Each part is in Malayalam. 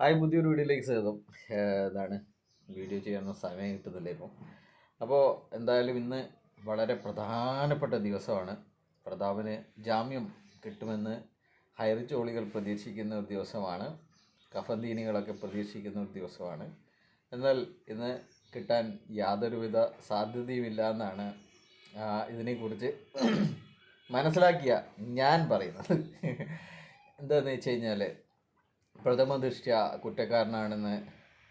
ഹായ് പുതിയൊരു വീഡിയോയിലേക്ക് സ്വാഗതം. ഇതാണ് വീഡിയോ ചെയ്യാനൊന്നും സമയം കിട്ടുന്നില്ല ഇപ്പം. അപ്പോൾ എന്തായാലും ഇന്ന് വളരെ പ്രധാനപ്പെട്ട ദിവസമാണ്. പ്രതാപന് ജാമ്യം കിട്ടുമെന്ന് ഹൈറിച്ചോളികൾ പ്രതീക്ഷിക്കുന്ന ഒരു ദിവസമാണ്. കഫന്തീനികളൊക്കെ പ്രതീക്ഷിക്കുന്ന ഒരു ദിവസമാണ്. എന്നാൽ ഇന്ന് കിട്ടാൻ യാതൊരുവിധ സാധ്യതയുമില്ല എന്നാണ് ഇതിനെക്കുറിച്ച് മനസ്സിലാക്കിയ ഞാൻ പറയുന്നത്. എന്താണെന്ന് വെച്ച് കഴിഞ്ഞാൽ പ്രഥമ ദൃഷ്ട്യ കുറ്റക്കാരനാണെന്ന്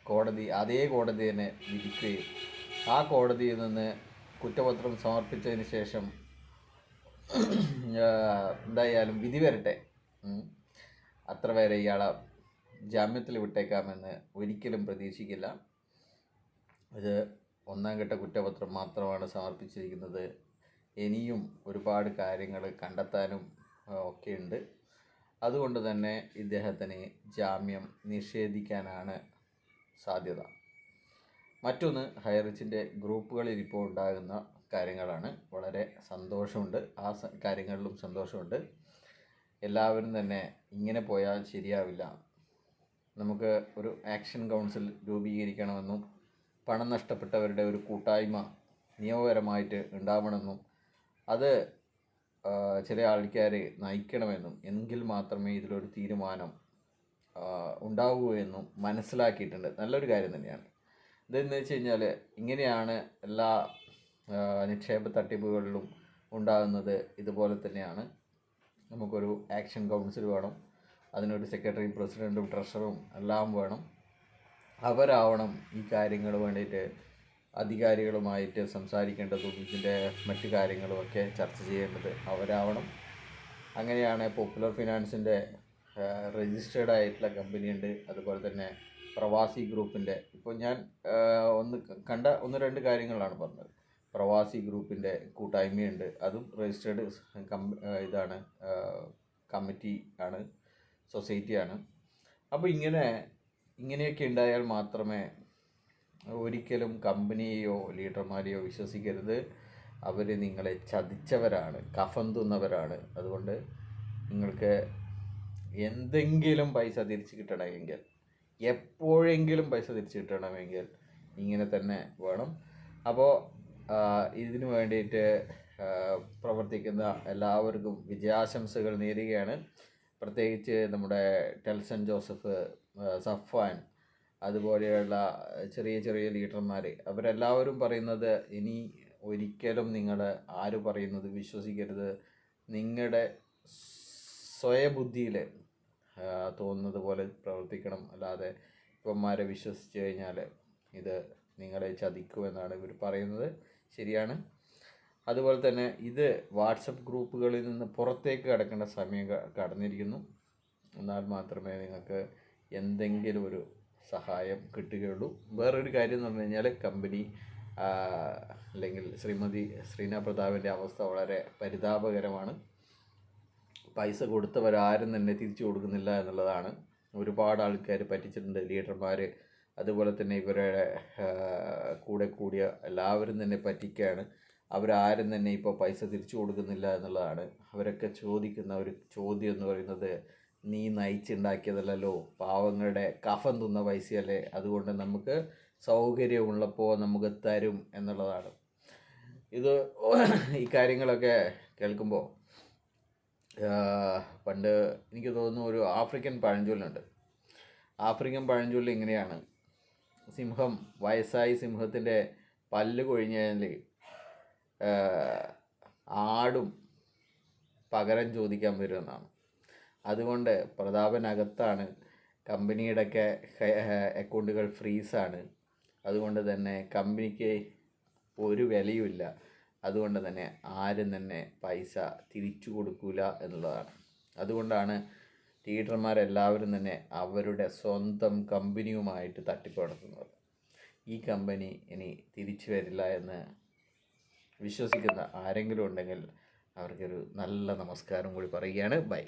കോടതി അതേ കോടതി തന്നെ വിധിക്കുകയും ആ കോടതിയിൽ നിന്ന് കുറ്റപത്രം സമർപ്പിച്ചതിന് ശേഷം എന്തായാലും വിധി വരട്ടെ. അത്ര വരെ ഇയാളെ ജാമ്യത്തിൽ വിട്ടേക്കാമെന്ന് ഒരിക്കലും പ്രതീക്ഷിക്കില്ല. ഇത് ഒന്നാം ഘട്ട കുറ്റപത്രം മാത്രമാണ് സമർപ്പിച്ചിരിക്കുന്നത്. ഇനിയും ഒരുപാട് കാര്യങ്ങൾ കണ്ടെത്താനും ഒക്കെയുണ്ട്. അതുകൊണ്ട് തന്നെ ഇദ്ദേഹത്തിന് ജാമ്യം നിഷേധിക്കാനാണ് സാധ്യത. മറ്റൊന്ന് ഹൈറിച്ചിന്റെ ഗ്രൂപ്പുകളിൽ ഇപ്പോൾ ഉണ്ടാകുന്ന കാര്യങ്ങളാണ്. വളരെ സന്തോഷമുണ്ട്. ആ കാര്യങ്ങളിലും സന്തോഷമുണ്ട്. എല്ലാവരും തന്നെ ഇങ്ങനെ പോയാൽ ശരിയാവില്ല. നമുക്ക് ഒരു ആക്ഷൻ കൗൺസിൽ രൂപീകരിക്കണമെന്നും പണം നഷ്ടപ്പെട്ടവരുടെ ഒരു കൂട്ടായ്മ നിയമപരമായിട്ട് ഉണ്ടാവണമെന്നും അത് ചില ആൾക്കാരെ നയിക്കണമെന്നും എങ്കിൽ മാത്രമേ ഇതിലൊരു തീരുമാനം ഉണ്ടാവൂ എന്നും മനസ്സിലാക്കിയിട്ടുണ്ട്. നല്ലൊരു കാര്യം തന്നെയാണ്. ഇതെന്ന് വെച്ച് കഴിഞ്ഞാൽ ഇങ്ങനെയാണ് എല്ലാ നിക്ഷേപ തട്ടിപ്പുകളിലും ഉണ്ടാകുന്നത്. ഇതുപോലെ തന്നെയാണ്. നമുക്കൊരു ആക്ഷൻ കൗൺസിൽ വേണം അതിനൊരു സെക്രട്ടറി പ്രസിഡന്റും ട്രഷറും എല്ലാം വേണം. അവരാവണം ഈ കാര്യങ്ങൾ വേണ്ടിയിട്ട് അധികാരികളുമായിട്ട് സംസാരിക്കേണ്ടതും ഇതിന്റെ മറ്റു കാര്യങ്ങളുമൊക്കെ ചർച്ച ചെയ്യേണ്ടത് അവരാവണം. അങ്ങനെയാണ് പോപ്പുലർ ഫിനാൻസിന്റെ രജിസ്റ്റേർഡ് ആയിട്ടുള്ള കമ്പനിയുണ്ട് അതുപോലെ തന്നെ പ്രവാസി ഗ്രൂപ്പിന്റെ ഇപ്പോൾ ഞാൻ ഒന്ന് കണ്ട ഒന്ന് രണ്ട് കാര്യങ്ങളാണ് പറഞ്ഞത്. പ്രവാസി ഗ്രൂപ്പിന്റെ കൂട്ടായ്മയുണ്ട്. അതും രജിസ്റ്റേർഡ് ഇതാണ് കമ്മിറ്റി ആണ് സൊസൈറ്റിയാണ് അപ്പോൾ ഇങ്ങനെ ഇങ്ങനെയൊക്കെ ഉണ്ടായാൽ മാത്രമേ ഒരിക്കലും കമ്പനിയെയോ ലീഡർമാരെയോ വിശ്വസിക്കരുത്. അവർ നിങ്ങളെ ചതിച്ചവരാണ് കഫം തിന്നവരാണ് അതുകൊണ്ട് നിങ്ങൾക്ക് എന്തെങ്കിലും പൈസ തിരിച്ച് കിട്ടണമെങ്കിൽ എപ്പോഴെങ്കിലും പൈസ തിരിച്ച് കിട്ടണമെങ്കിൽ ഇങ്ങനെ തന്നെ വേണം. അപ്പോൾ ഇതിനു വേണ്ടിയിട്ട് പ്രവർത്തിക്കുന്ന എല്ലാവർക്കും വിജയാശംസകൾ നേരുകയാണ്. പ്രത്യേകിച്ച് നമ്മുടെ ടെൽസൺ ജോസഫ് സഫാൻ അതുപോലെയുള്ള ചെറിയ ചെറിയ ലീഡർമാർ അവരെല്ലാവരും പറയുന്നത് ഇനി ഒരിക്കലും നിങ്ങൾ ആര് പറയുന്നത് വിശ്വസിക്കരുത്. നിങ്ങളുടെ സ്വയബുദ്ധിയിൽ തോന്നുന്നത് പോലെ പ്രവർത്തിക്കണം. അല്ലാതെ ഇവന്മാരെ വിശ്വസിച്ച് കഴിഞ്ഞാൽ ഇത് നിങ്ങളെ ചതിക്കുമെന്നാണ് ഇവർ പറയുന്നത്. ശരിയാണ്. അതുപോലെ തന്നെ ഇത് വാട്സപ്പ് ഗ്രൂപ്പുകളിൽ നിന്ന് പുറത്തേക്ക് കടക്കേണ്ട സമയം കടന്നിരിക്കുന്നു. എന്നാൽ മാത്രമേ നിങ്ങൾക്ക് എന്തെങ്കിലും ഒരു സഹായം കിട്ടുകയുള്ളൂ. വേറൊരു കാര്യം എന്ന് പറഞ്ഞു കഴിഞ്ഞാൽ കമ്പനി അല്ലെങ്കിൽ ശ്രീമതി ശ്രീന പ്രതാപിന്റെ അവസ്ഥ വളരെ പരിതാപകരമാണ്. പൈസ കൊടുത്തവരാരും തന്നെ തിരിച്ചു കൊടുക്കുന്നില്ല എന്നുള്ളതാണ്. ഒരുപാട് ആൾക്കാർ പറ്റിച്ചിട്ടുണ്ട് ലീഡർമാർ അതുപോലെ തന്നെ ഇവരുടെ കൂടെ കൂടിയ എല്ലാവരും തന്നെ പറ്റിക്കുകയാണ് അവരാരും തന്നെ ഇപ്പോൾ പൈസ തിരിച്ചു കൊടുക്കുന്നില്ല എന്നുള്ളതാണ്. അവരൊക്കെ ചോദിക്കുന്ന ഒരു ചോദ്യം എന്ന് പറയുന്നത് നീ നയിച്ചുണ്ടാക്കിയതല്ലോ പാവങ്ങളുടെ കഫം തിന്ന പൈസയല്ലേ? അതുകൊണ്ട് നമുക്ക് സൗകര്യമുള്ളപ്പോൾ നമുക്ക് തരും എന്നുള്ളതാണ്. ഇത് ഈ കാര്യങ്ങളൊക്കെ കേൾക്കുമ്പോൾ പണ്ട് എനിക്ക് തോന്നുന്നു ഒരു ആഫ്രിക്കൻ പഴഞ്ചൊല്ലുണ്ട്. ആഫ്രിക്കൻ പഴഞ്ചൊല്ല് ഇങ്ങനെയാണ്. സിംഹം വയസ്സായി സിംഹത്തിന്റെ പല്ല് കൊഴിഞ്ഞാൽ ആടും പകരം ചോദിക്കാൻ വരുമെന്നാണ്. അതുകൊണ്ട് പ്രതാപനകത്താണ് കമ്പനിയുടെയൊക്കെ അക്കൗണ്ടുകൾ ഫ്രീസാണ്. അതുകൊണ്ട് തന്നെ കമ്പനിക്ക് ഒരു വിലയുമില്ല. അതുകൊണ്ട് തന്നെ ആരും തന്നെ പൈസ തിരിച്ചു കൊടുക്കില്ല എന്നുള്ളതാണ്. അതുകൊണ്ടാണ് ലീഡർമാരെല്ലാവരും തന്നെ അവരുടെ സ്വന്തം കമ്പനിയുമായിട്ട് തട്ടിപ്പ് നടത്തുന്നത് ഈ കമ്പനി ഇനി തിരിച്ചു വരില്ല എന്ന് വിശ്വസിക്കുന്ന ആരെങ്കിലും ഉണ്ടെങ്കിൽ അവർക്കൊരു നല്ല നമസ്കാരം കൂടി പറയുകയാണ്. ബൈ.